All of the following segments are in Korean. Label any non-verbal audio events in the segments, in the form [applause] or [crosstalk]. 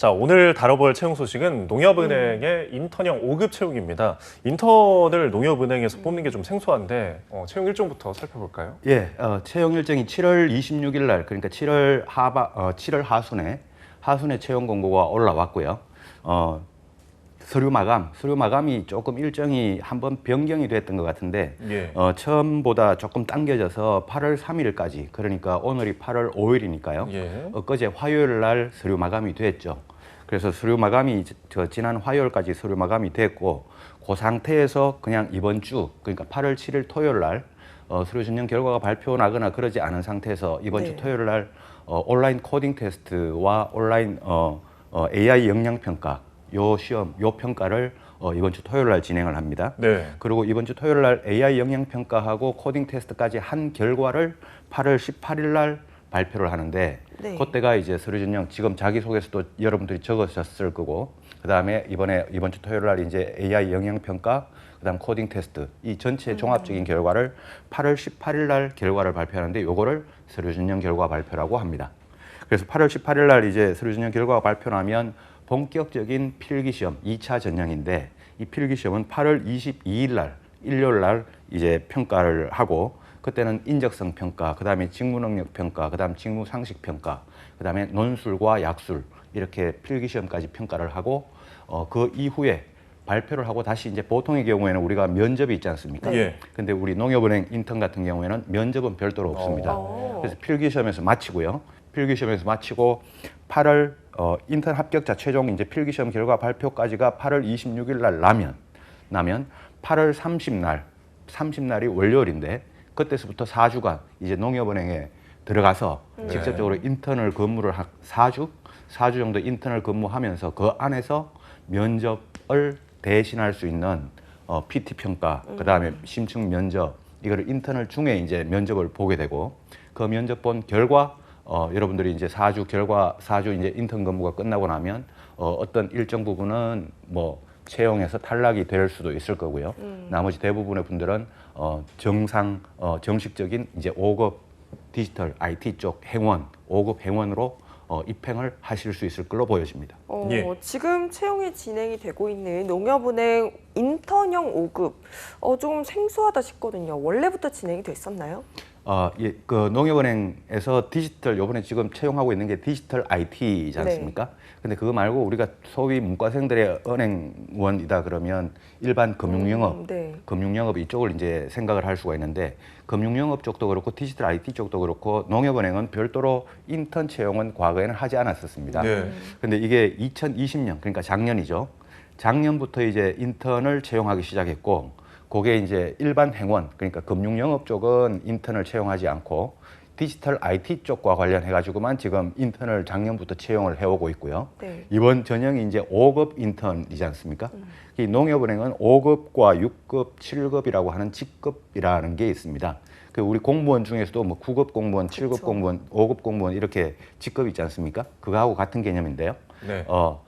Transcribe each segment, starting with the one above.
자, 오늘 다뤄볼 채용 소식은 농협은행의 인턴형 5급 채용입니다. 인턴을 농협은행에서 뽑는 게 좀 생소한데 어, 채용 일정부터 살펴볼까요? 예, 어, 채용 일정이 7월 26일 날 그러니까 7월 하바 어, 7월 하순에 하순에 채용 공고가 올라왔고요. 어, 서류 마감, 서류 마감이 조금 일정이 한번 변경이 됐던 것 같은데 예. 어, 처음보다 조금 당겨져서 8월 3일까지 그러니까 오늘이 8월 5일이니까요. 예. 엊그제 화요일 날 서류 마감이 됐죠. 그래서 서류 마감이 저- 저 지난 화요일까지 서류 마감이 됐고 그 상태에서 그냥 이번 주 그러니까 8월 7일 토요일 날 어, 서류 전형 결과가 발표 나거나 그러지 않은 상태에서 이번 주 네. 토요일 날 어, 온라인 코딩 테스트와 온라인 어, 어, AI 역량 평가 요 시험 요 평가를 어, 이번 주 토요일 날 진행을 합니다. 네. 그리고 이번 주 토요일 날 AI 역량 평가하고 코딩 테스트까지 한 결과를 8월 18일 날 발표를 하는데 네. 그때가 이제 서류 전형 지금 자기 소개서도 여러분들이 적으셨을 거고 그다음에 이번에 이번 주 토요일 날 이제 AI 영향 평가 그다음 코딩 테스트 이 전체 종합적인 결과를 8월 18일 날 결과를 발표하는데 요거를 서류 전형 결과 발표라고 합니다. 그래서 8월 18일 날 이제 서류 전형 결과가 발표나면 본격적인 필기 시험 2차 전형인데 이 필기 시험은 8월 22일 날 일요일 날 이제 평가를 하고 그때는 인적성 평가, 그 다음에 직무 능력 평가, 그 다음 직무 상식 평가, 그 다음에 논술과 약술 이렇게 필기 시험까지 평가를 하고 어, 그 이후에 발표를 하고 다시 이제 보통의 경우에는 우리가 면접이 있지 않습니까? 예. 근데 우리 농협은행 인턴 같은 경우에는 면접은 별도로 없습니다. 어. 그래서 필기 시험에서 마치고요. 필기 시험에서 마치고 8월 어, 인턴 합격자 최종 이제 필기 시험 결과 발표까지가 8월 26일 날 나면 나면 8월 30날 30날이 월요일인데 그때서부터 4주간 이제 농협은행에 들어가서 직접적으로 인턴을 근무를 한 4주 4주 정도 인턴을 근무하면서 그 안에서 면접을 대신할 수 있는 어, PT 평가, 그 다음에 심층 면접, 이거를 인턴을 중에 이제 면접을 보게 되고 그 면접 본 결과 어, 여러분들이 이제 4주 결과 4주 이제 인턴 근무가 끝나고 나면 어, 어떤 일정 부분은 뭐 채용해서 탈락이 될 수도 있을 거고요. 나머지 대부분의 분들은 어, 정상 어, 정식적인 이제 5급 디지털 IT 쪽 행원, 5급 행원으로 어, 입행을 하실 수 있을 걸로 보여집니다. 어, 예. 지금 채용이 진행이 되고 있는 농협은행 인턴형 5급 어, 좀 생소하다 싶거든요. 원래부터 진행이 됐었나요? 어, 예, 그 농협은행에서 디지털 요번에 지금 채용하고 있는 게 디지털 IT이지 않습니까? 근데 그거 말고 우리가 소위 문과생들의 은행원이다 그러면 일반 금융영업, 음, 네. 금융영업 이쪽을 이제 생각을 할 수가 있는데 금융영업 쪽도 그렇고 디지털 IT 쪽도 그렇고 농협은행은 별도로 인턴 채용은 과거에는 하지 않았었습니다. 네. 근데 이게 2020년 그러니까 작년이죠. 작년부터 이제 인턴을 채용하기 시작했고 그게 이제 일반 행원 그러니까 금융 영업 쪽은 인턴을 채용하지 않고 디지털 IT 쪽과 관련해 가지고만 지금 인턴을 작년부터 채용을 해오고 있고요. 네. 이번 전형이 이제 5급 인턴이지 않습니까? 이 농협은행은 5급과 6급, 7급이라고 하는 직급이라는 게 있습니다. 그 우리 공무원 중에서도 뭐 9급 공무원, 7급 그쵸. 공무원, 5급 공무원 이렇게 직급 있지 않습니까? 그거하고 같은 개념인데요. 네. 어,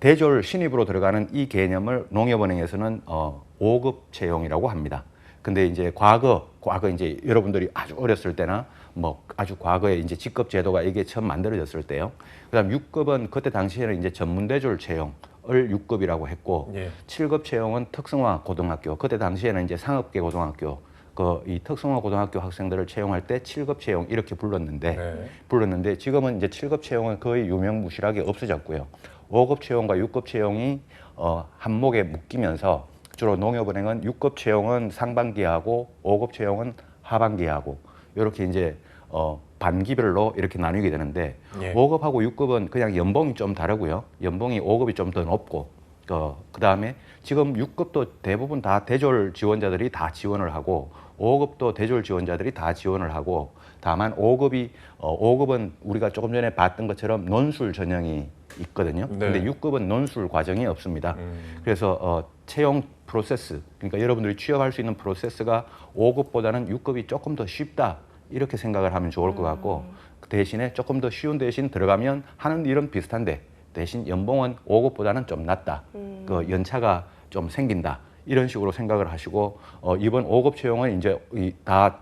대졸 신입으로 들어가는 이 개념을 농협은행에서는 어, 5급 채용이라고 합니다. 근데 이제 과거, 과거 이제 여러분들이 아주 어렸을 때나 뭐 아주 과거에 이제 직급 제도가 이게 처음 만들어졌을 때요. 그다음 6급은 그때 당시에는 이제 전문 대졸 채용을 6급이라고 했고 예. 7급 채용은 특성화 고등학교. 그때 당시에는 이제 상업계 고등학교 그이 특성화 고등학교 학생들을 채용할 때 7급 채용 이렇게 불렀는데 네. 불렀는데 지금은 이제 7급 채용은 거의 유명무실하게 없어졌고요. 5급 채용과 6급 채용이 어, 한목에 묶이면서 주로 농협은행은 6급 채용은 상반기에 하고 5급 채용은 하반기에 하고 이렇게 이제 어, 반기별로 이렇게 나누게 되는데 예. 5급하고 6급은 그냥 연봉이 좀 다르고요. 연봉이 5급이 좀 더 높고 어, 그다음에 지금 6급도 대부분 다 대졸 지원자들이 다 지원을 하고 5급도 대졸 지원자들이 다 지원을 하고 다만 5급이 어, 5급은 우리가 조금 전에 봤던 것처럼 논술 전형이 있거든요. 네. 근데 6급은 논술 과정이 없습니다. 음. 그래서 어, 채용 프로세스 그러니까 여러분들이 취업할 수 있는 프로세스가 5급보다는 6급이 조금 더 쉽다 이렇게 생각을 하면 좋을 것 같고 그 대신에 조금 더 쉬운 대신 들어가면 하는 일은 비슷한데 대신 연봉은 5급보다는 좀 낮다. 그 연차가 좀 생긴다. 이런 식으로 생각을 하시고 어, 이번 5급 채용은 이제 이 다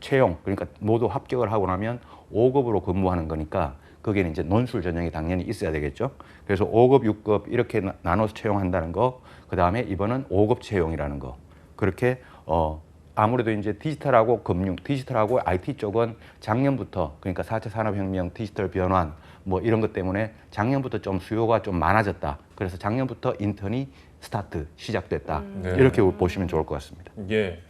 채용 그러니까 모두 합격을 하고 나면 5급으로 근무하는 거니까 거기에는 이제 논술 전형이 당연히 있어야 되겠죠. 그래서 5급, 6급 이렇게 나- 나눠서 채용한다는 거, 그 다음에 이번은 5급 채용이라는 거. 그렇게 어 아무래도 이제 디지털하고 금융, 디지털하고 IT 쪽은 작년부터 그러니까 4차 산업혁명, 디지털 변환 뭐 이런 것 때문에 작년부터 좀 수요가 좀 많아졌다. 그래서 작년부터 인턴이 스타트 시작됐다. 네. 이렇게 보시면 좋을 것 같습니다. 예.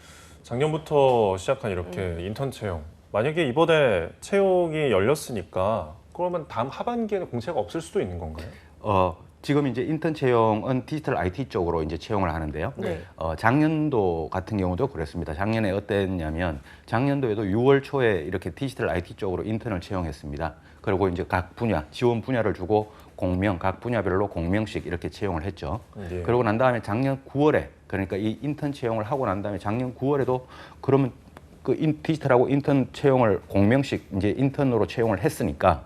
작년부터 시작한 이렇게 인턴 채용. 만약에 이번에 채용이 열렸으니까 그러면 다음 하반기에는 공채가 없을 수도 있는 건가요? 어, 지금 이제 인턴 채용은 디지털 IT 쪽으로 이제 채용을 하는데요. 네. 어, 작년도 같은 경우도 그랬습니다. 작년에 어땠냐면 작년도에도 6월 초에 이렇게 디지털 IT 쪽으로 인턴을 채용했습니다. 그리고 이제 각 분야 지원 분야를 주고 공명 각 분야별로 공명씩 이렇게 채용을 했죠. 예. 그러고 난 다음에 작년 9월에 그러니까 이 인턴 채용을 하고 난 다음에 작년 9월에도 그러면 그 인, 디지털하고 인턴 채용을 공명씩 이제 인턴으로 채용을 했으니까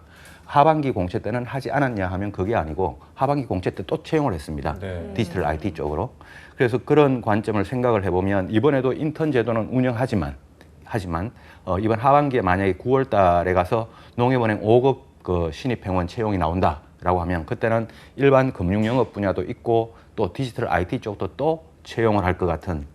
하반기 공채 때는 하지 않았냐 하면 그게 아니고 하반기 공채 때 또 채용을 했습니다. 네. 디지털 IT 쪽으로. 그래서 그런 관점을 생각을 해보면 이번에도 인턴 제도는 운영하지만 하지만 어, 이번 하반기에 만약에 9월 달에 가서 농협은행 5급 그 신입 회원 채용이 나온다라고 하면 그때는 일반 금융 영업 분야도 있고 또 디지털 IT 쪽도 또 채용을 할 것 같은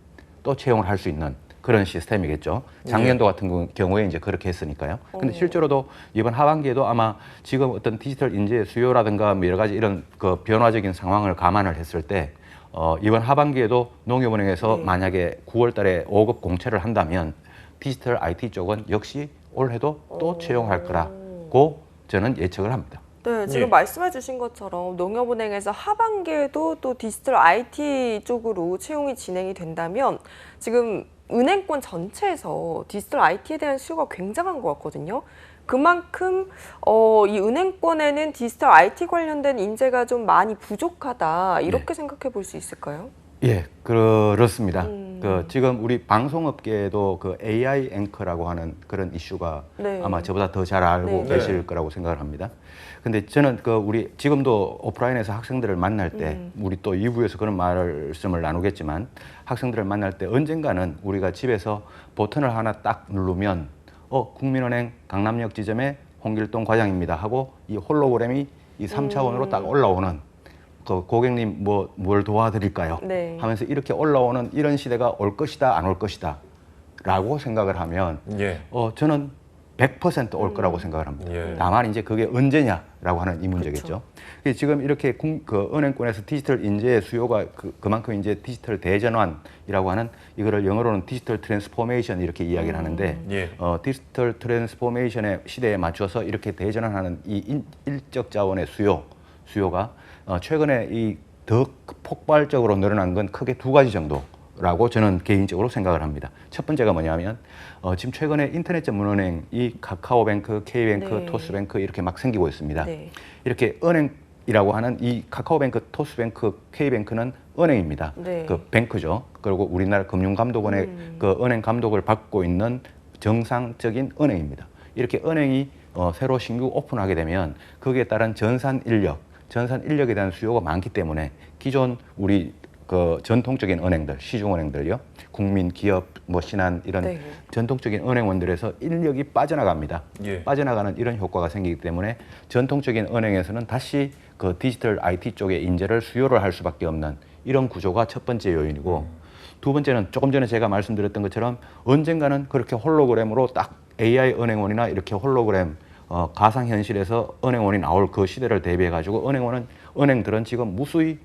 또 채용을 할 수 있는 그런 시스템이겠죠. 작년도 같은 경- 경우에 이제 그렇게 했으니까요. 근데 어. 실제로도 이번 하반기에도 아마 지금 어떤 디지털 인재 수요라든가 뭐 여러 가지 이런 그 변화적인 상황을 감안을 했을 때 어, 이번 하반기에도 농협은행에서 네. 만약에 9월 달에 5급 공채를 한다면 디지털 IT 쪽은 역시 올해도 또 오. 채용할 거라고 저는 예측을 합니다. 네, 지금 예. 말씀해 주신 것처럼 농협은행에서 하반기에도 또 디지털 IT 쪽으로 채용이 진행이 된다면 지금 은행권 전체에서 디지털 IT에 대한 수요가 굉장한 것 같거든요. 그만큼 어, 이 은행권에는 디지털 IT 관련된 인재가 좀 많이 부족하다 이렇게 생각해 볼 수 있을까요? 예, 그렇습니다. 음. 그 지금 우리 방송업계에도 그 AI 앵커라고 하는 그런 이슈가 네. 아마 저보다 더 잘 알고 네. 계실 거라고 생각을 합니다. 근데 저는 그 우리 지금도 오프라인에서 학생들을 만날 때 음. 우리 또 2부에서 그런 말씀을 나누겠지만 학생들을 만날 때 언젠가는 우리가 집에서 버튼을 하나 딱 누르면 어 국민은행 강남역 지점에 홍길동 과장입니다 하고 이 홀로그램이 이 3차원으로 음. 딱 올라오는 그 고객님 뭐 뭘 도와드릴까요? 네. 하면서 이렇게 올라오는 이런 시대가 올 것이다 안 올 것이다 라고 생각을 하면 예. 어 저는 100%올 음. 거라고 생각을 합니다. 예. 다만 이제 그게 언제냐라고 하는 이 문제겠죠. 그래서 지금 이렇게 군- 그 은행권에서 디지털 인재의 수요가 그, 그만큼 이제 디지털 대전환이라고 하는 이거를 영어로는 디지털 트랜스포메이션 이렇게 이야기를 하는데 예. 어, 디지털 트랜스포메이션의 시대에 맞춰서 이렇게 대전환하는 이 인- 일적 자원의 수요 수요가 어, 최근에 이 더 폭발적으로 늘어난 건 크게 두 가지 정도 라고 저는 개인적으로 생각을 합니다. 첫 번째가 뭐냐면 어, 지금 최근에 인터넷 전문은행 이 카카오뱅크, K뱅크, 네. 토스뱅크 이렇게 막 생기고 있습니다. 네. 이렇게 은행이라고 하는 이 카카오뱅크, 토스뱅크, K뱅크는 은행입니다. 네. 그 뱅크죠. 그리고 우리나라 금융감독원의 음. 그 은행 감독을 받고 있는 정상적인 은행입니다. 이렇게 은행이 어, 새로 신규 오픈하게 되면 거기에 따른 전산 인력, 전산 인력에 대한 수요가 많기 때문에 기존 우리 그 전통적인 은행들, 시중은행들요, 국민, 기업, 뭐 신한 이런 네. 전통적인 은행원들에서 인력이 빠져나갑니다. 예. 빠져나가는 이런 효과가 생기기 때문에 전통적인 은행에서는 다시 그 디지털 IT 쪽의 인재를 수요를 할 수밖에 없는 이런 구조가 첫 번째 요인이고 두 번째는 조금 전에 제가 말씀드렸던 것처럼 언젠가는 그렇게 홀로그램으로 딱 AI 은행원이나 이렇게 홀로그램 어, 가상현실에서 은행원이 나올 그 시대를 대비해 가지고 은행원은 은행들은 지금 무수히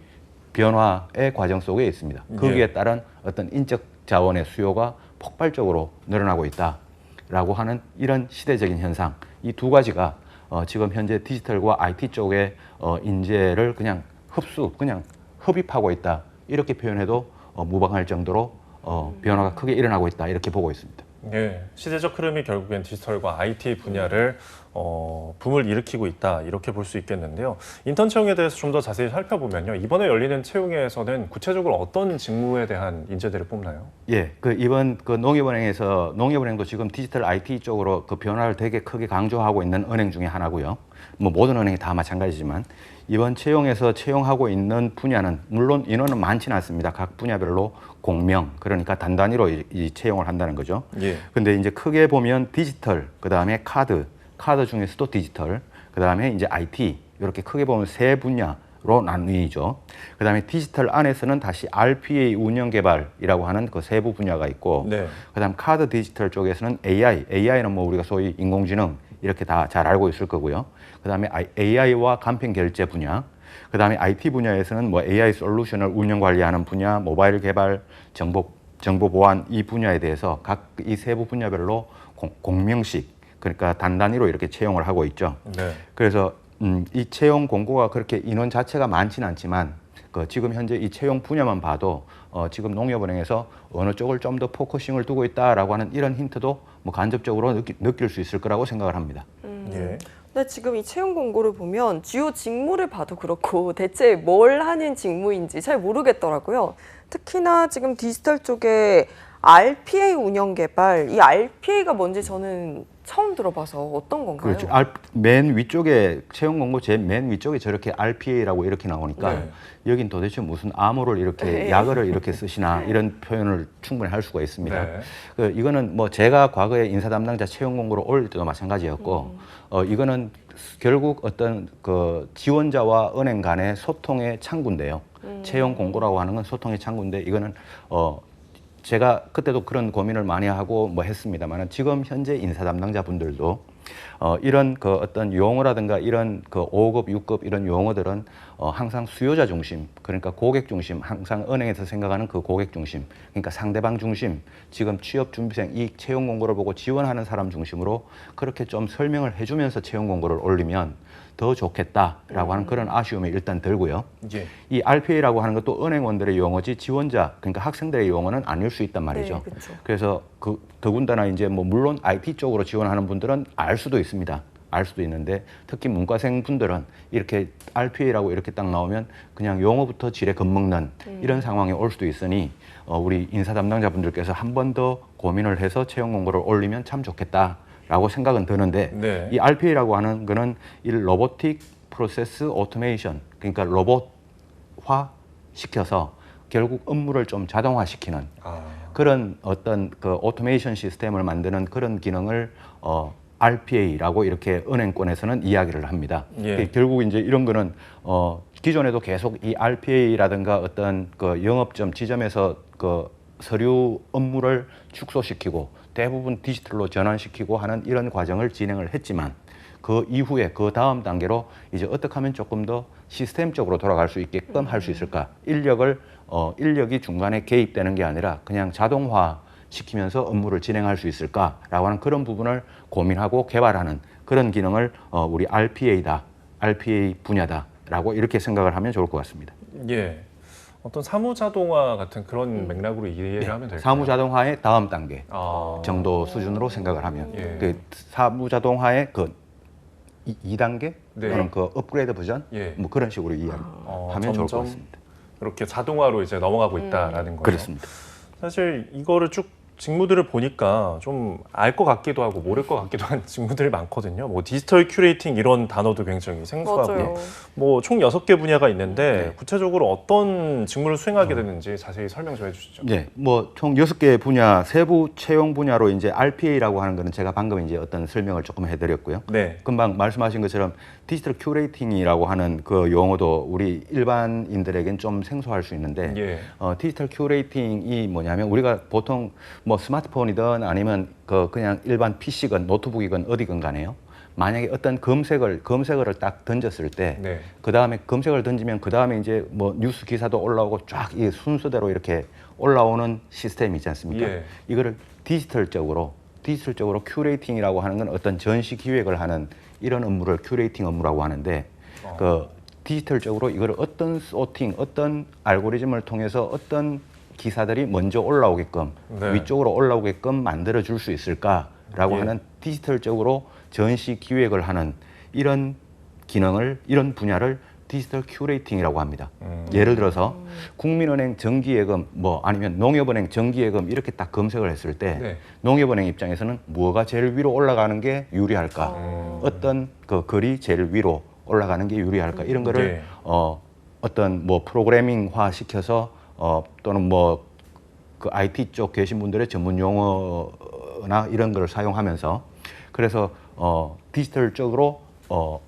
변화의 과정 속에 있습니다. 거기에 예. 따른 어떤 인적 자원의 수요가 폭발적으로 늘어나고 있다라고 하는 이런 시대적인 현상 이 두 가지가 어, 지금 현재 디지털과 IT 쪽의 어, 인재를 그냥 흡수 그냥 흡입하고 있다 이렇게 표현해도 어, 무방할 정도로 어, 변화가 크게 일어나고 있다 이렇게 보고 있습니다. 예, 시대적 흐름이 결국엔 디지털과 IT 분야를 어, 붐을 일으키고 있다 이렇게 볼 수 있겠는데요. 인턴 채용에 대해서 좀 더 자세히 살펴보면요. 이번에 열리는 채용에서는 구체적으로 어떤 직무에 대한 인재들을 뽑나요? 예, 그 이번 그 농협은행에서 농협은행도 지금 디지털 IT 쪽으로 그 변화를 되게 크게 강조하고 있는 은행 중에 하나고요. 뭐 모든 은행이 다 마찬가지지만 이번 채용에서 채용하고 있는 분야는 물론 인원은 많지는 않습니다. 각 분야별로 공명 그러니까 단단위로 이, 이 채용을 한다는 거죠. 예. 근데 이제 크게 보면 디지털, 그 다음에 카드, 카드 중에서도 디지털, 그 그다음에 이제 IT 이렇게 크게 보면 세 분야로 나뉘죠. 그 다음에 디지털 안에서는 다시 RPA 운영 개발이라고 하는 그 세부 분야가 있고 네. 그 다음 카드 디지털 쪽에서는 AI, AI는 뭐 우리가 소위 인공지능 이렇게 다 잘 알고 있을 거고요. 그 다음에 AI와 간편 결제 분야, 그 다음에 IT 분야에서는 뭐 AI 솔루션을 운영 관리하는 분야, 모바일 개발, 정보 정보 보안 이 분야에 대해서 각 이 세부 분야별로 공, 공명식 그러니까 단단위로 이렇게 채용을 하고 있죠. 네. 그래서 음, 이 채용 공고가 그렇게 인원 자체가 많지는 않지만 그 지금 현재 이 채용 분야만 봐도 어, 지금 농협은행에서 어느 쪽을 좀 더 포커싱을 두고 있다라고 하는 이런 힌트도 뭐 간접적으로 느끼, 느낄 수 있을 거라고 생각을 합니다. 예. 근데 지금 이 채용 공고를 보면 주요 직무를 봐도 그렇고 [laughs] 대체 뭘 하는 직무인지 잘 모르겠더라고요. 특히나 지금 디지털 쪽에 RPA 운영 개발, 이 RPA가 뭔지 저는 처음 들어봐서 어떤 건가요? 그렇죠. 알, 맨 위쪽에 채용 공고 제 맨 위쪽에 저렇게 RPA라고 이렇게 나오니까 네. 여긴 도대체 무슨 암호를 이렇게 네. 약어를 이렇게 쓰시나 이런 표현을 충분히 할 수가 있습니다. 네. 그 이거는 뭐 제가 과거에 인사 담당자 채용 공고를 올릴 때도 마찬가지였고 어 이거는 결국 어떤 그 지원자와 은행 간의 소통의 창구인데요. 채용 공고라고 하는 건 소통의 창구인데 이거는 어 제가 그때도 그런 고민을 많이 하고 뭐 했습니다만은 지금 현재 인사 담당자 분들도 어 이런 그 어떤 용어라든가 이런 그 5급, 6급 이런 용어들은 어 항상 수요자 중심, 그러니까 고객 중심, 항상 은행에서 생각하는 그 고객 중심, 그러니까 상대방 중심, 지금 취업 준비생 이 채용 공고를 보고 지원하는 사람 중심으로 그렇게 좀 설명을 해주면서 채용 공고를 올리면 더 좋겠다라고 하는 그런 아쉬움이 일단 들고요. 예. 이 RPA라고 하는 것도 은행원들의 용어지 지원자 그러니까 학생들의 용어는 아닐 수 있단 말이죠. 네. 그래서 그 더군다나 이제 뭐 물론 IT 쪽으로 지원하는 분들은 알 수도 있습니다. 알 수도 있는데 특히 문과생 분들은 이렇게 RPA라고 이렇게 딱 나오면 그냥 용어부터 지레 겁먹는 이런 상황이 올 수도 있으니 어, 우리 인사 담당자 분들께서 한 번 더 고민을 해서 채용 공고를 올리면 참 좋겠다 라고 생각은 드는데 네. 이 RPA라고 하는 거는 이 로보틱 프로세스 오토메이션 그러니까 로봇화 시켜서 결국 업무를 좀 자동화시키는 아. 그런 어떤 그 오토메이션 시스템을 만드는 그런 기능을 어 RPA라고 이렇게 은행권에서는 이야기를 합니다. 예. 그 결국 이제 이런 거는 어 기존에도 계속 이 RPA라든가 어떤 그 영업점 지점에서 그 서류 업무를 축소시키고 대부분 디지털로 전환시키고 하는 이런 과정을 진행을 했지만 그 이후에 그 다음 단계로 이제 어떻게 하면 조금 더 시스템적으로 돌아갈 수 있게끔 할 수 있을까? 인력을 어 인력이 중간에 개입되는 게 아니라 그냥 자동화 시키면서 업무를 진행할 수 있을까라고 하는 그런 부분을 고민하고 개발하는 그런 기능을 어 우리 RPA다, RPA 분야다라고 이렇게 생각을 하면 좋을 것 같습니다. 예. 어떤 사무 자동화 같은 그런 맥락으로 이해를 하면 될까요? 네. 사무 자동화의 다음 단계 아. 정도 수준으로 생각을 하면 예. 그 사무 자동화의 그 2, 단계 네. 또는 그 업그레이드 버전 예. 뭐 그런 식으로 이해하면 어, 좋을 것 점점 같습니다. 이렇게 자동화로 이제 넘어가고 있다라는 거예요. 그렇습니다. 사실 이거를 쭉 직무들을 보니까 좀 알 것 같기도 하고 모를 것 같기도 한 [laughs] 직무들이 많거든요. 뭐 디지털 큐레이팅 이런 단어도 굉장히 생소하고 맞아요. 뭐 총 여섯 개 분야가 있는데 네. 구체적으로 어떤 직무를 수행하게 되는지 자세히 설명 좀 해주시죠. 네, 뭐총 여섯 개 분야 세부 채용 분야로 이제 RPA라고 하는 거는 제가 방금 이제 어떤 설명을 조금 해드렸고요. 네. 금방 말씀하신 것처럼 디지털 큐레이팅이라고 하는 그 용어도 우리 일반인들에겐 좀 생소할 수 있는데 예. 어, 디지털 큐레이팅이 뭐냐면 우리가 보통 뭐 스마트폰이든 아니면 그 그냥 일반 PC건 노트북이건 어디건 간에요. 만약에 어떤 검색을 검색어를 딱 던졌을 때 네. 그 다음에 검색을 던지면 그 다음에 이제 뭐 뉴스 기사도 올라오고 쫙 이 순서대로 이렇게 올라오는 시스템이 있지 않습니까? 예. 이거를 디지털적으로 디지털적으로 큐레이팅이라고 하는 건 어떤 전시 기획을 하는 이런 업무를 큐레이팅 업무라고 하는데 어. 그 디지털적으로 이걸 어떤 소팅, 어떤 알고리즘을 통해서 어떤 기사들이 먼저 올라오게끔 네. 위쪽으로 올라오게끔 만들어 줄 수 있을까라고 예. 하는 디지털적으로 전시 기획을 하는 이런 기능을 이런 분야를 디지털 큐레이팅이라고 합니다. 음. 예를 들어서 국민은행 정기예금 뭐 아니면 농협은행 정기예금 이렇게 딱 검색을 했을 때 네. 농협은행 입장에서는 뭐가 제일 위로 올라가는 게 유리할까? 음. 어떤 그 글이 제일 위로 올라가는 게 유리할까? 이런 거를 네. 어 어떤 뭐 프로그래밍화 시켜서 어 또는 뭐 그 IT 쪽 계신 분들의 전문 용어나 이런 걸 사용하면서 그래서 어 디지털적으로 어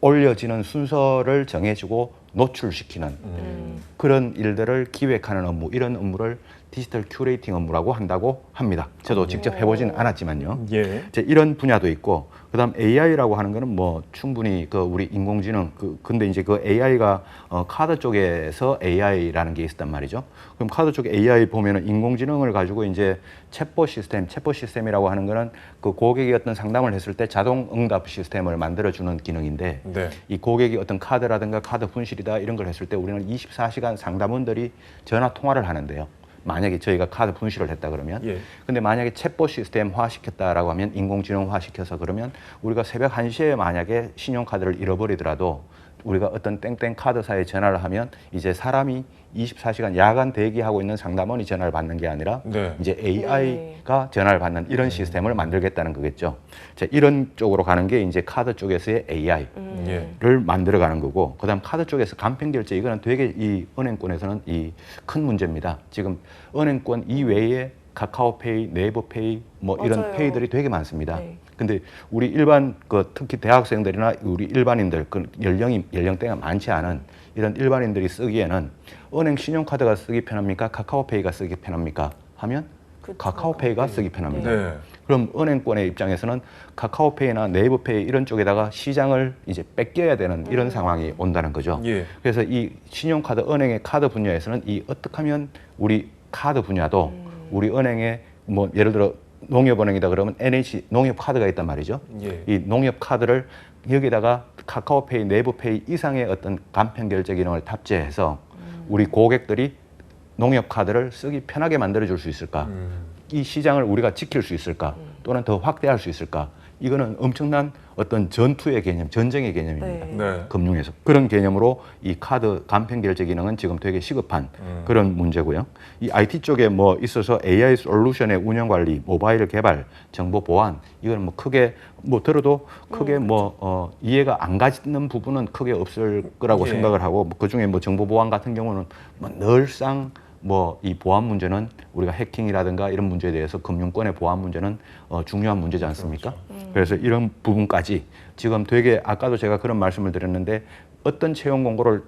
올려지는 순서를 정해주고 노출시키는 음. 그런 일들을 기획하는 업무 이런 업무를 디지털 큐레이팅 업무라고 한다고 합니다. 저도 직접 해보지는 않았지만요. 예. 이제 이런 분야도 있고 그다음 AI라고 하는 거는 뭐 충분히 그 우리 인공지능 그 근데 이제 그 AI가 어 카드 쪽에서 AI라는 게 있었단 말이죠. 그럼 카드 쪽 AI 보면은 인공지능을 가지고 이제 챗봇 시스템, 챗봇 시스템이라고 하는 거는 그 고객이 어떤 상담을 했을 때 자동 응답 시스템을 만들어 주는 기능인데 네. 이 고객이 어떤 카드라든가 카드 분실이다 이런 걸 했을 때 우리는 24시간 상담원들이 전화 통화를 하는데요. 만약에 저희가 카드 분실을 했다 그러면 예. 근데 만약에 챗봇 시스템화 시켰다라고 하면 인공지능화 시켜서 그러면 우리가 새벽 1시에 만약에 신용카드를 잃어버리더라도 우리가 어떤 땡땡 카드사에 전화를 하면 이제 사람이 24시간 야간 대기하고 있는 상담원이 전화를 받는 게 아니라 네. 이제 AI가 전화를 받는 이런 시스템을 만들겠다는 거겠죠. 자, 이런 쪽으로 가는 게 이제 카드 쪽에서의 AI. 음. 예. 를 만들어 가는 거고 그다음 카드 쪽에서 간편 결제 이거는 되게 이 은행권에서는 이 큰 문제입니다. 지금 은행권 이외에 카카오페이, 네이버페이 뭐 이런 맞아요. 페이들이 되게 많습니다. 네. 근데 우리 일반 그 특히 대학생들이나 우리 일반인들 그 연령이 연령대가 많지 않은 이런 일반인들이 쓰기에는 은행 신용카드가 쓰기 편합니까? 카카오페이가 쓰기 편합니까? 하면 그쵸. 카카오페이가 쓰기 편합니다. 네. 그럼 은행권의 입장에서는 카카오페이나 네이버페이 이런 쪽에다가 시장을 이제 뺏겨야 되는 이런 상황이 온다는 거죠. 예. 그래서 이 신용카드 은행의 카드 분야에서는 이 어떻게 하면 우리 카드 분야도 우리 은행의 뭐 예를 들어 농협은행이다 그러면 NH 농협 카드가 있단 말이죠. 예. 이 농협 카드를 여기다가 카카오페이, 네이버페이 이상의 어떤 간편 결제 기능을 탑재해서 우리 고객들이 농협 카드를 쓰기 편하게 만들어 줄 수 있을까? 음. 이 시장을 우리가 지킬 수 있을까? 또는 더 확대할 수 있을까? 이거는 엄청난 어떤 전투의 개념, 전쟁의 개념입니다. 네. 네. 금융에서 그런 개념으로 이 카드 간편 결제 기능은 지금 되게 시급한 음. 그런 문제고요. 이 IT 쪽에 뭐 있어서 AI 솔루션의 운영 관리, 모바일 개발, 정보 보안 이건 뭐 크게 뭐 들어도 크게 뭐 어, 이해가 안 가는 부분은 크게 없을 거라고 예. 생각을 하고 그 중에 뭐 정보 보안 같은 경우는 뭐 늘상 뭐이 보안 문제는 우리가 해킹이라든가 이런 문제에 대해서 금융권의 보안 문제는 어, 중요한 문제지 않습니까? 그 래서 이런 부분까지 지금 되게 아까도 제가 그런 말씀을 드렸는데 어떤 채용 공고를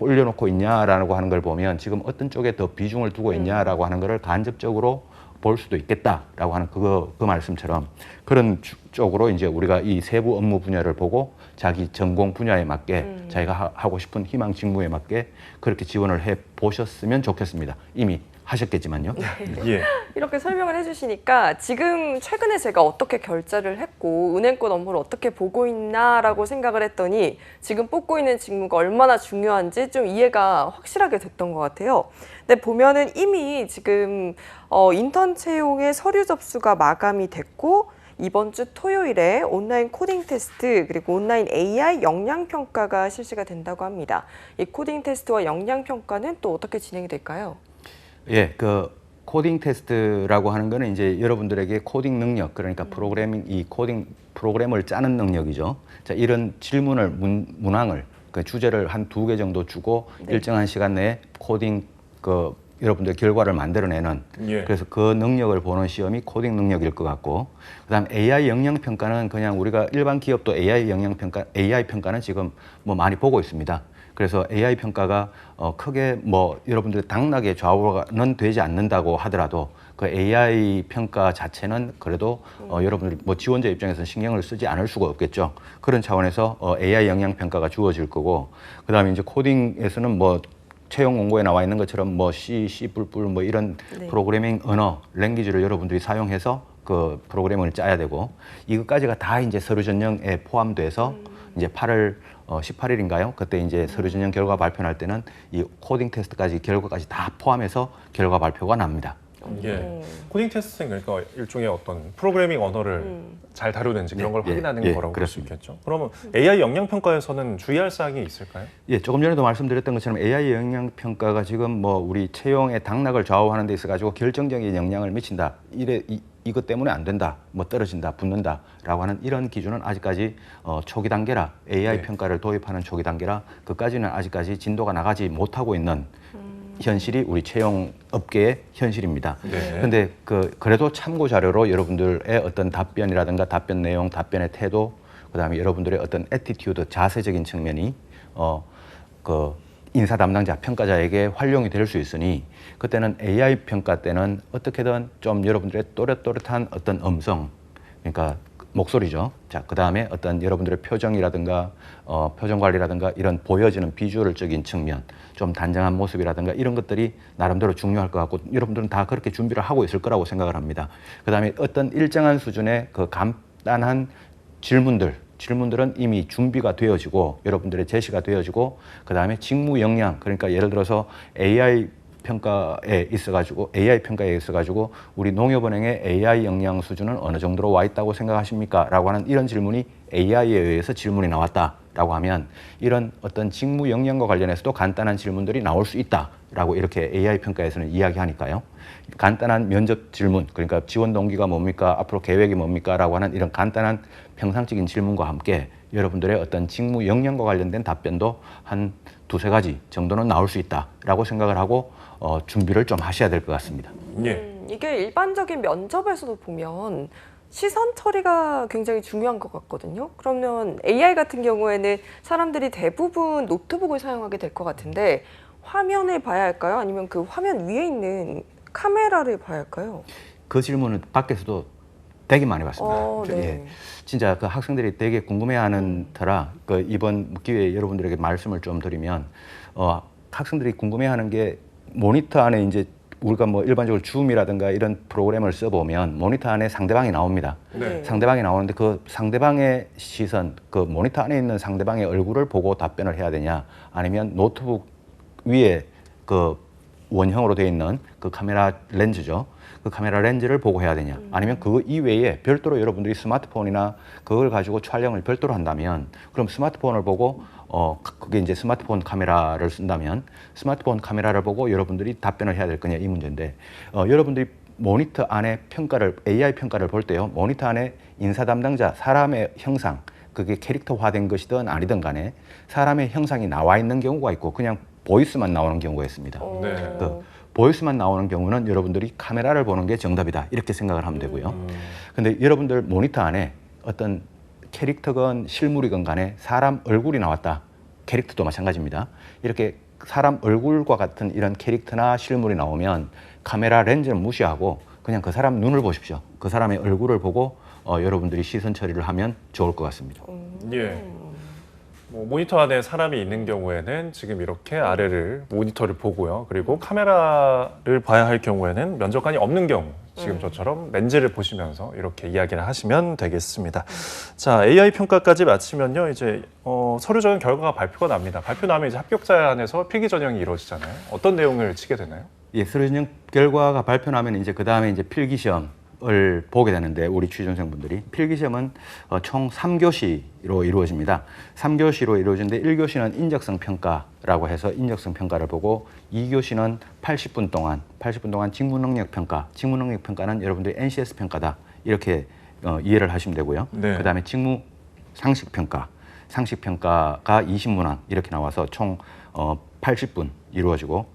올려놓고 있냐라고 하는 걸 보면 지금 어떤 쪽에 더 비중을 두고 있냐라고 하는 거를 간접적으로 볼 수도 있겠다라고 하는 그거 그 말씀처럼 그런 주- 쪽으로 이제 우리가 이 세부 업무 분야를 보고 자기 전공 분야에 맞게 자기가 하- 하고 싶은 희망 직무에 맞게 그렇게 지원을 해 보셨으면 좋겠습니다. 이미 하셨겠지만요. 예. 이렇게 설명을 해주시니까 지금 최근에 제가 어떻게 결제를 했고 은행권 업무를 어떻게 보고 있나라고 생각을 했더니 지금 뽑고 있는 직무가 얼마나 중요한지 좀 이해가 확실하게 됐던 것 같아요. 근데 보면은 이미 지금 어, 인턴 채용의 서류 접수가 마감이 됐고 이번 주 토요일에 온라인 코딩 테스트 그리고 온라인 AI 역량 평가가 실시가 된다고 합니다. 이 코딩 테스트와 역량 평가는 또 어떻게 진행이 될까요? 예, 그 코딩 테스트라고 하는 거는 이제 여러분들에게 코딩 능력 그러니까 프로그래밍 이 코딩 프로그램을 짜는 능력이죠. 자, 이런 질문을 문, 문항을 그 주제를 한 두 개 정도 주고 네. 일정한 시간 내에 코딩 그 여러분들 결과를 만들어내는 예. 그래서 그 능력을 보는 시험이 코딩 능력일 것 같고 그다음 AI 역량 평가는 그냥 우리가 일반 기업도 AI 역량 평가 AI 평가는 지금 뭐 많이 보고 있습니다. 그래서 AI 평가가 어 크게 뭐 여러분들 당락에 좌우는 되지 않는다고 하더라도 그 AI 평가 자체는 그래도 어 여러분들 뭐 지원자 입장에서 신경을 쓰지 않을 수가 없겠죠. 그런 차원에서 어 AI 역량 평가가 주어질 거고 그다음에 이제 코딩에서는 뭐 채용 공고에 나와 있는 것처럼 뭐 C, C++ 뭐 이런 네. 프로그래밍 언어, 랭귀지를 여러분들이 사용해서 그 프로그램을 짜야 되고 이것까지가 다 이제 서류 전형에 포함돼서 이제 8월 어, 18일인가요? 그때 이제 서류 전형 결과 발표할 때는 이 코딩 테스트까지 결과까지 다 포함해서 결과 발표가 납니다. 예. 음. 코딩 테스트는 그러니까 일종의 어떤 프로그래밍 언어를 음. 잘 다루는지 그런 예, 걸 예, 확인하는 예, 거라고 볼 수. 있겠죠. 그러면 AI 역량 평가에서는 주의할 사항이 있을까요? 예, 조금 전에도 말씀드렸던 것처럼 AI 영향 평가가 지금 뭐 우리 채용의 당락을 좌우하는 데 있어 가지고 결정적인 영향을 미친다. 이래 이, 이것 때문에 안 된다. 뭐 떨어진다, 붙는다라고 하는 이런 기준은 아직까지 어, 초기 단계라 AI 네. 평가를 도입하는 초기 단계라 그까지는 아직까지 진도가 나가지 못하고 있는 현실이 우리 채용 업계의 현실입니다. 네. 근데 그 그래도 참고 자료로 여러분들의 어떤 답변이라든가 답변 내용, 답변의 태도 그다음에 여러분들의 어떤 애티튜드, 자세적인 측면이 어, 그 인사 담당자, 평가자에게 활용이 될 수 있으니 그때는 AI 평가 때는 어떻게든 좀 여러분들의 또렷또렷한 어떤 음성, 그러니까 목소리죠. 자, 그 다음에 어떤 여러분들의 표정이라든가 어, 표정 관리라든가 이런 보여지는 비주얼적인 측면, 좀 단정한 모습이라든가 이런 것들이 나름대로 중요할 것 같고 여러분들은 다 그렇게 준비를 하고 있을 거라고 생각을 합니다. 그 다음에 어떤 일정한 수준의 그 간단한 질문들, 질문들은 이미 준비가 되어지고 여러분들의 제시가 되어지고 그 다음에 직무 역량 그러니까 예를 들어서 AI 평가에 있어 가지고 AI 평가에 있어 가지고 우리 농협은행의 AI 역량 수준은 어느 정도로 와 있다고 생각하십니까?라고 하는 이런 질문이 AI에 의해서 질문이 나왔다라고 하면 이런 어떤 직무 역량과 관련해서도 간단한 질문들이 나올 수 있다라고 이렇게 AI 평가에서는 이야기하니까요. 간단한 면접 질문 그러니까 지원 동기가 뭡니까 앞으로 계획이 뭡니까라고 하는 이런 간단한 평상적인 질문과 함께 여러분들의 어떤 직무 역량과 관련된 답변도 한 두세 가지 정도는 나올 수 있다라고 생각을 하고 어, 준비를 좀 하셔야 될 것 같습니다. 예. 음, 이게 일반적인 면접에서도 보면 시선 처리가 굉장히 중요한 것 같거든요. 그러면 AI 같은 경우에는 사람들이 대부분 노트북을 사용하게 될 것 같은데 화면을 봐야 할까요? 아니면 그 화면 위에 있는 카메라를 봐야 할까요? 그 질문은 밖에서도 되게 많이 받습니다. 어, 네. 예. 진짜 그 학생들이 되게 궁금해하는 터라 그 이번 기회에 여러분들에게 말씀을 좀 드리면 어, 학생들이 궁금해하는 게 모니터 안에 이제 우리가 뭐 일반적으로 줌이라든가 이런 프로그램을 써보면 모니터 안에 상대방이 나옵니다. 네. 상대방이 나오는데 그 상대방의 시선, 그 모니터 안에 있는 상대방의 얼굴을 보고 답변을 해야 되냐, 아니면 노트북 위에 그 원형으로 되어 있는 그 카메라 렌즈죠. 그 카메라 렌즈를 보고 해야 되냐, 아니면 그 이외에 별도로 여러분들이 스마트폰이나 그걸 가지고 촬영을 별도로 한다면, 그럼 스마트폰을 보고 어 그게 이제 스마트폰 카메라를 쓴다면 스마트폰 카메라를 보고 여러분들이 답변을 해야 될 거냐 이 문제인데 어, 여러분들이 모니터 안에 평가를 AI 평가를 볼 때요 모니터 안에 인사 담당자 사람의 형상 그게 캐릭터화된 것이든 아니든 간에 사람의 형상이 나와 있는 경우가 있고 그냥 보이스만 나오는 경우가 있습니다. 어, 네. 그 보이스만 나오는 경우는 여러분들이 카메라를 보는 게 정답이다 이렇게 생각을 하면 되고요. 음. 근데 여러분들 모니터 안에 어떤 캐릭터건 실물이건 간에 사람 얼굴이 나왔다. 캐릭터도 마찬가지입니다. 이렇게 사람 얼굴과 같은 이런 캐릭터나 실물이 나오면 카메라 렌즈는 무시하고 그냥 그 사람 눈을 보십시오. 그 사람의 얼굴을 보고 어, 여러분들이 시선 처리를 하면 좋을 것 같습니다. 예. 뭐 모니터 안에 사람이 있는 경우에는 지금 이렇게 아래를 모니터를 보고요. 그리고 카메라를 봐야 할 경우에는 면접관이 없는 경우 지금 저처럼 렌즈를 보시면서 이렇게 이야기를 하시면 되겠습니다. 자, AI 평가까지 마치면요. 이제 어, 서류적인 결과가 발표가 납니다. 발표 나면 이제 합격자 안에서 필기 전형이 이루어지잖아요. 어떤 내용을 치게 되나요? 예, 서류 전형 결과가 발표나면 이제 그 다음에 이제 필기 시험 을 보게 되는데 우리 취준생분들이 필기 시험은 어, 총 3교시로 이루어집니다. 3교시로 이루어지는데 1교시는 인적성 평가라고 해서 인적성 평가를 보고 2교시는 80분 동안 80분 동안 직무 능력 평가. 직무 능력 평가는 여러분들이 NCS 평가다. 이렇게 어, 이해를 하시면 되고요. 네. 그다음에 직무 상식 평가. 상식 평가가 20문항 이렇게 나와서 총 어, 80분 이루어지고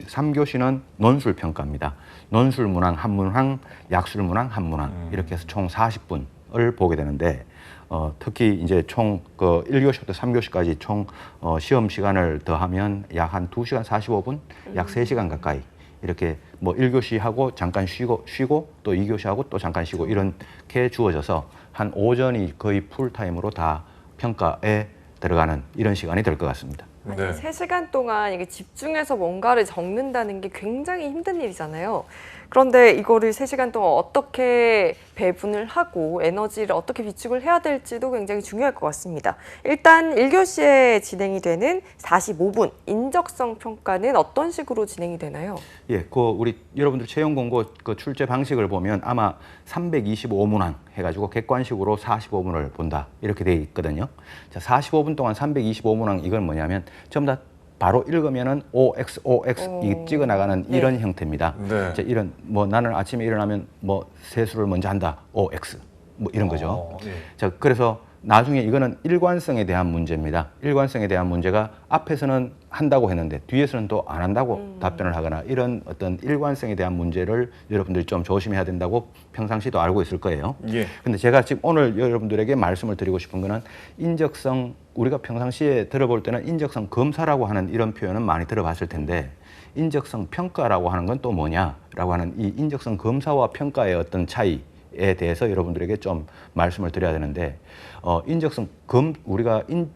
3교시는 논술 평가입니다. 논술 문항 한 문항, 약술 문항 한 문항 이렇게 해서 총 40분을 보게 되는데 어, 특히 이제 총그 1교시부터 3교시까지 총 어, 시험 시간을 더하면 약 한 2시간 45분, 약 3시간 가까이 이렇게 뭐 1교시 하고 잠깐 쉬고 쉬고 또 2교시 하고 또 잠깐 쉬고 이렇게 주어져서 한 오전이 거의 풀타임으로 다 평가에 들어가는 이런 시간이 될 것 같습니다. 네. 세시간 동안 이게 집중해서 뭔가를 적는다는 게 굉장히 힘든 일이잖아요. 그런데 이거를 세시간 동안 어떻게 배분을 하고 에너지를 어떻게 비축을 해야 될지도 굉장히 중요할 것 같습니다. 일단 1교시에 진행이 되는 45분 인적성 평가는 어떤 식으로 진행이 되나요? 예, 그 우리 여러분들 채용 공고 그 출제 방식을 보면 아마 325문항 해가지고 객관식으로 45분을 본다 이렇게 돼 있거든요. 자, 45분 동안 325문항 이건 뭐냐면 전부 다 바로 읽으면은 OX, OX 이 오. 찍어 나가는 네. 이런 형태입니다. 네. 자, 이런 뭐 나는 아침에 일어나면 뭐 세수를 먼저 한다 OX 뭐 이런 거죠. 어, 예. 자, 그래서 나중에 이거는 일관성에 대한 문제입니다. 일관성에 대한 문제가 앞에서는 한다고 했는데 뒤에서는 또 안 한다고 답변을 하거나 이런 어떤 일관성에 대한 문제를 여러분들이 좀 조심해야 된다고 평상시도 알고 있을 거예요. 예. 근데 제가 지금 오늘 여러분들에게 말씀을 드리고 싶은 거는 인적성 우리가 평상시에 들어볼 때는 인적성 검사라고 하는 이런 표현은 많이 들어봤을 텐데 인적성 평가라고 하는 건 또 뭐냐라고 하는 이 인적성 검사와 평가의 어떤 차이 에 대해서 여러분들에게 좀 말씀을 드려야 되는데 어 인적성 검 우리가 인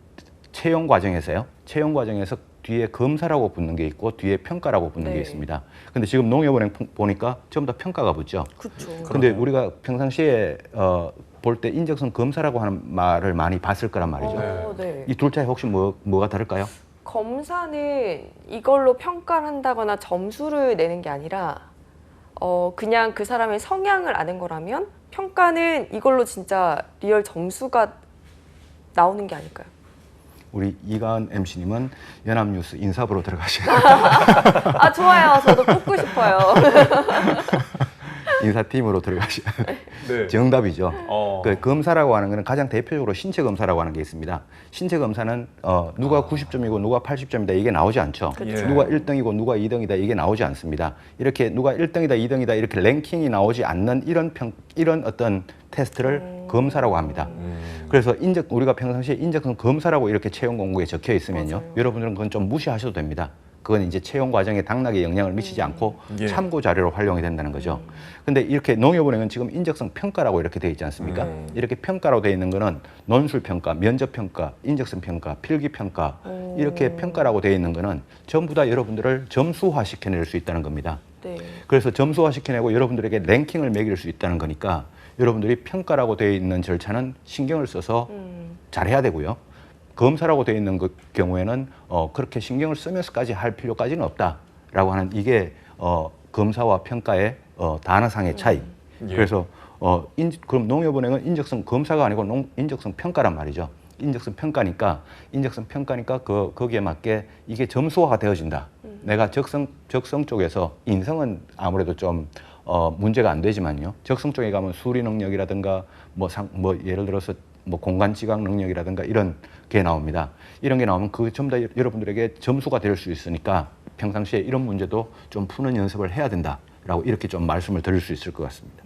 채용 과정에서요. 채용 과정에서 뒤에 검사라고 붙는 게 있고 뒤에 평가라고 붙는 게 네. 있습니다. 근데 지금 농협은행 보- 보니까 전부 다 평가가 붙죠. 그렇죠. 근데 우리가 평상시에 어, 볼 때 인적성 검사라고 하는 말을 많이 봤을 거란 말이죠. 어, 네. 이둘 차이 혹시 뭐, 뭐가 다를까요? 검사는 이걸로 평가를 한다거나 점수를 내는 게 아니라 어 그냥 그 사람의 성향을 아는 거라면 평가는 이걸로 진짜 리얼 점수가 나오는 게 아닐까요? 우리 이가은 MC님은 연합뉴스 인사부로 들어가시고 [laughs] 아 좋아요. 저도 뽑고 싶어요. [laughs] 인사팀으로 들어가시고 [laughs] 네. 정답이죠. 어. 그 검사라고 하는 것은 가장 대표적으로 신체 검사라고 하는 게 있습니다. 신체 검사는 어, 누가 90점이고 누가 80점이다 이게 나오지 않죠. 그렇죠. 누가 1등이고 누가 2등이다 이게 나오지 않습니다. 이렇게 누가 1등이다 2등이다 이렇게 랭킹이 나오지 않는 이런 평 이런 어떤 테스트를 검사라고 합니다. 음. 그래서 인적 우리가 평상시에 인적성 검사라고 이렇게 채용 공고에 적혀 있으면요. 맞아요. 여러분들은 그건 좀 무시하셔도 됩니다. 그건 이제 채용 과정에 당락에 영향을 미치지 않고 예. 참고 자료로 활용이 된다는 거죠. 근데 이렇게 농협은행은 지금 인적성 평가라고 이렇게 돼 있지 않습니까? 음. 이렇게 평가로 돼 있는 거는 논술 평가, 면접 평가, 인적성 평가, 필기 평가 이렇게 평가라고 돼 있는 거는 전부 다 여러분들을 점수화 시켜낼 수 있다는 겁니다. 네. 그래서 점수화 시켜내고 여러분들에게 랭킹을 매길 수 있다는 거니까 여러분들이 평가라고 되어 있는 절차는 신경을 써서 음. 잘해야 되고요. 검사라고 되어 있는 그 경우에는 어, 그렇게 신경을 쓰면서까지 할 필요까지는 없다라고 하는 이게 어, 검사와 평가의 어, 단어상의 차이. 예. 그래서 어, 인, 그럼 농협은행은 인적성 검사가 아니고 농, 인적성 평가란 말이죠. 인적성 평가니까 인적성 평가니까 그 거기에 맞게 이게 점수화가 되어진다. 내가 적성 적성 쪽에서 인성은 아무래도 좀 어, 문제가 안 되지만요. 적성 쪽에 가면 수리 능력이라든가 뭐, 상, 뭐 예를 들어서 뭐 공간 지각 능력이라든가 이런 게 나옵니다. 이런 게 나오면 그 전부 다 여러분들에게 점수가 될 수 있으니까 평상시에 이런 문제도 좀 푸는 연습을 해야 된다라고 이렇게 좀 말씀을 드릴 수 있을 것 같습니다.